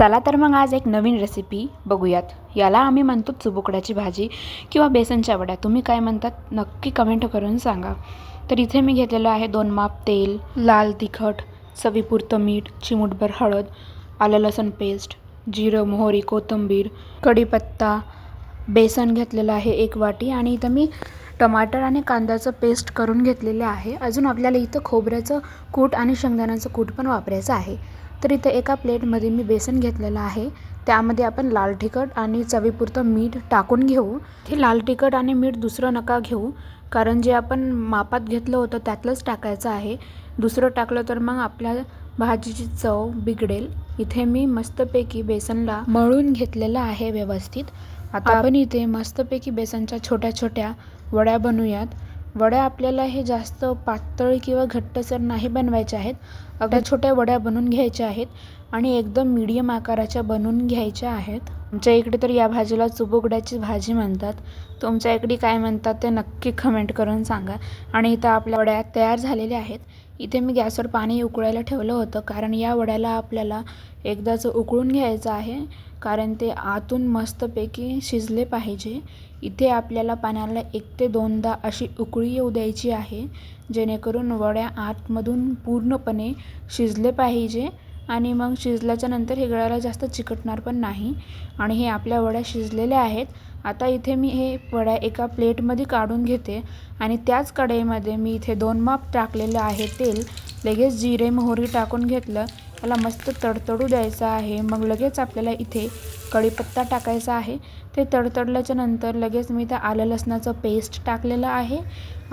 चला तर मग आज एक नवीन रेसिपी बघूयात. याला आम्ही म्हणतो चुबुकड्याची भाजी किंवा बेसनच्या वड्या. तुम्ही काय म्हणतात नक्की कमेंट करून सांगा. तर इथे मी घेतलेलं आहे दोन माप तेल लाल तिखट चवीपुरतं मीठ चिमूटभर हळद आलं लसूण पेस्ट जिरं मोहरी कोथिंबीर कढीपत्ता बेसन घेतलेलं आहे एक वाटी आणि इथं मी टमाटर आणि कांद्याचं पेस्ट करून घेतलेले आहे. अजून आपल्याला इथं खोबऱ्याचं कूट आणि शेंगदाण्याचं कूट पण वापरायचं आहे. तर इथं एका प्लेटमध्ये मी बेसन घेतलेलं आहे. त्यामध्ये आपण लाल तिखट आणि चवीपुरतं मीठ टाकून घेऊ. हे लाल तिखट आणि मीठ दुसरं नका घेऊ कारण जे आपण मापात घेतलं होतं त्यातलंच टाकायचं आहे. दुसरं टाकलं तर मग आपल्या भाजीची चव बिघडेल. इथे मी मस्तपैकी बेसनला मळून घेतलेलं आहे व्यवस्थित. आता आपण इथे मस्तपैकी बेसनच्या छोट्या छोट्या वड्या बनवूयात. वड्या आपल्याला हे जास्त पातळ किंवा घट्टसर नाही बनवायच्या आहेत. अगदी छोट्या वड्या बनवून घ्यायच्या आहेत. आणि एकदम मीडियम आकाराच्या बनवून घ्यायच्या आहेत. आमच्या इकडे तर या भाजीला चुबुकड्याची भाजी म्हणतात. तुमच्या इकडे काय म्हणतात ते नक्की कमेंट करून सांगा. आणि इथं आपल्या वड्या तयार झालेल्या आहेत. इथे मी गॅसवर पाणी उकळायला ठेवलं होतं. कारण या वड्याला आपल्याला एकदाच उकळून घ्यायचं आहे. कारण ते आतून मस्तपैकी शिजले पाहिजे. इथे आपल्याला पाण्याला एक ते दोनदा अशी उकळी येऊ द्यायची आहे. जेणेकरून वड्या आतमधून पूर्णपणे शिजले पाहिजे. आणि मग शिजल्याच्या नंतर हे गळायला जास्त चिकटणार पण नाही. आणि हे आपल्या वड्या शिजलेल्या आहेत. आता इथे मी हे वड्या एका प्लेटमध्ये काढून घेते आणि त्याच कढईमध्ये मी इथे दोन माप टाकलेलं आहे तेल. लगेच जिरे मोहरी टाकून घेतलं. त्याला मस्त तडतडू द्यायचं आहे. मग लगेच आपल्याला इथे कढीपत्ता टाकायचा आहे. ते तडतडल्याच्या नंतर लगेच मी त्या आलं लसणाचं पेस्ट टाकलेलं आहे.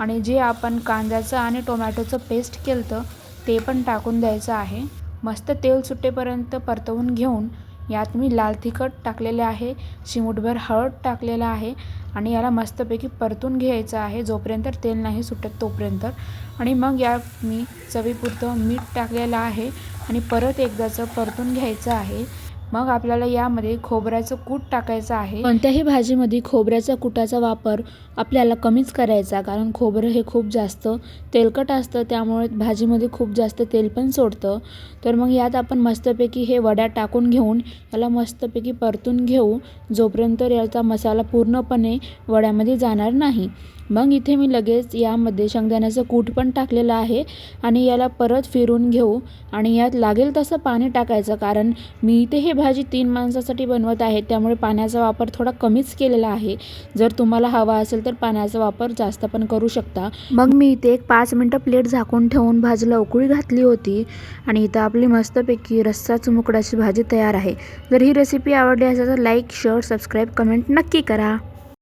आणि जे आपण कांद्याचं आणि टोमॅटोचं पेस्ट केलं ते पण टाकून द्यायचं आहे. मस्त तेल सुटेपर्यंत परतवून घेऊन यात मी लाल तिखट टाकलेले आहे चिमूटभर हळद टाकलेलं आहे आणि याला मस्तपैकी परतून घ्यायचं आहे जोपर्यंत तेल नाही सुटत तोपर्यंत. आणि मग यात मी चवीपुरतं मीठ टाकलेलं आहे आणि परत एकदाचं परतून घ्यायचं आहे. मग आपल्याला यामध्ये खोबऱ्याचं कूट टाकायचं आहे. कोणत्याही भाजीमध्ये खोबऱ्याच्या कुटाचा वापर आपल्याला कमीच करायचा कारण खोबरं हे खूप जास्त तेलकट असतं त्यामुळे भाजीमध्ये खूप जास्त तेल पण सोडतं. तर मग यात आपण मस्तपैकी हे वड्या टाकून घेऊन याला मस्तपैकी परतून घेऊ जोपर्यंत याचा मसाला पूर्णपणे वड्यामध्ये जाणार नाही. मग इथे मी लगेच यामध्ये शेंगदाण्याचं कूट पण टाकलेलं आहे आणि याला परत फिरून घेऊ आणि यात लागेल तसं पाणी टाकायचं कारण मी इथे हे भाजी तीन माणसासाठी बनवत आहे त्यामुळे पाण्याचा वापर थोडा कमीच केलेला आहे. जर तुम्हाला हवा असेल तर पाण्याचा वापर जास्त पण करू शकता. मग मी इथे एक पाच मिनटं प्लेट झाकून ठेवून भाजीला उकळी घातली होती आणि इथं आपली मस्तपैकी रस्सा चुमुकडाची भाजी तयार आहे. जर ही रेसिपी आवडली असेल तर लाईक शेअर सबस्क्राईब कमेंट नक्की करा.